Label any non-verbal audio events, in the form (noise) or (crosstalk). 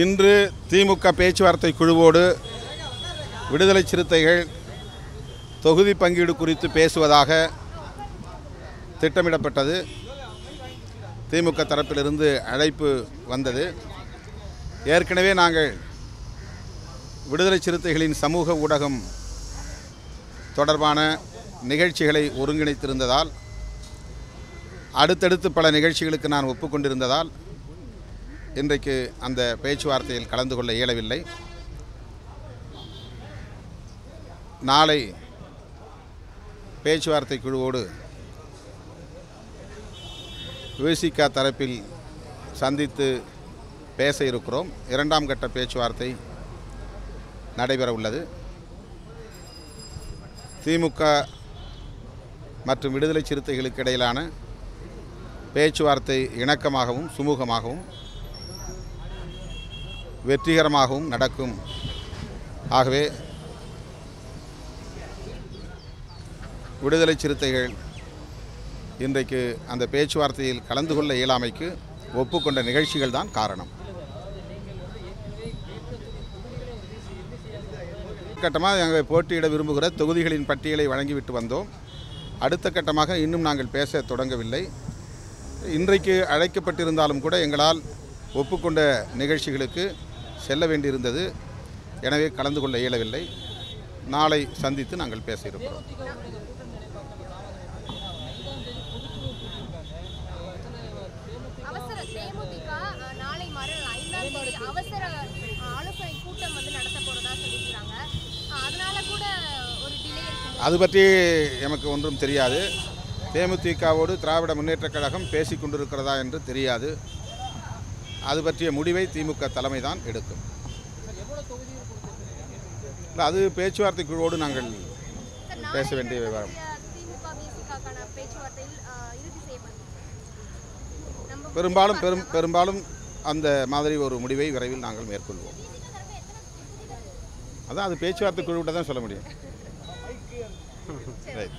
இன்று திமுக பேச்சுவார்த்தை குழுவோடு விடுதலை சிறுத்தைகள் தொகுதி பங்கீடு குறித்து பேசுவதாக திட்டமிடப்பட்டது. திமுக தரப்பிலிருந்து அழைப்பு வந்தது. ஏற்கனவே நாங்கள் விடுதலை சிறுத்தைகளின் சமூக ஊடகம் தொடர்பான நிகழ்ச்சிகளை ஒருங்கிணைத்திருந்ததால் அடுத்தடுத்து பல நிகழ்ச்சிகளுக்கு நான் ஒப்புக்கொண்டிருந்ததால் இன்றைக்கு அந்த பேச்சுவார்த்தையில் கலந்து கொள்ள இயலவில்லை. நாளை பேச்சுவார்த்தை குழுவோடு விசிகா தரப்பில் சந்தித்து பேச இருக்கிறோம். இரண்டாம் கட்ட பேச்சுவார்த்தை நடைபெற உள்ளது. திமுக மற்றும் விடுதலை சிறுத்தைகளுக்கு இடையிலான பேச்சுவார்த்தை இணக்கமாகவும் சுமூகமாகவும் வெற்றிகரமாகவும் நடக்கும். ஆகவே விடுதலை சிறுத்தைகள் இன்றைக்கு அந்த பேச்சுவார்த்தையில் கலந்து கொள்ள இயலாமைக்கு ஒப்புக்கொண்ட நிகழ்ச்சிகள் தான் காரணம். கட்டமாக நாங்கள் போட்டியிட விரும்புகிற தொகுதிகளின் பட்டியலை வழங்கிவிட்டு வந்தோம். அடுத்த கட்டமாக இன்னும் நாங்கள் பேச தொடங்கவில்லை. இன்றைக்கு அழைக்கப்பட்டிருந்தாலும் கூட எங்களால் ஒப்புக்கொண்ட நிகழ்ச்சிகளுக்கு செல்ல வேண்டியிருந்தது. எனவே கலந்து கொள்ள இயலவில்லை. நாளை சந்தித்து நாங்கள் பேச இருக்கிறோம் அது பற்றி எமக்கு ஒன்றும் தெரியாது. தேமுதிகவோடு திராவிட முன்னேற்றக் கழகம் பேசி கொண்டிருக்கிறதா என்று தெரியாது. அது பற்றிய முடிவை திமுக தலைமை தான் எடுக்கும். இல்லை அது பேச்சுவார்த்தை குழுவோடு நாங்கள் பேச வேண்டிய விவரம். பெரும்பாலும் பெரும் பெரும்பாலும் அந்த மாதிரி ஒரு முடிவை விரைவில் நாங்கள் மேற்கொள்வோம். அதான் அது பேச்சுவார்த்தை குழுவிட்ட தான் சொல்ல முடியும். (laughs) ரைட்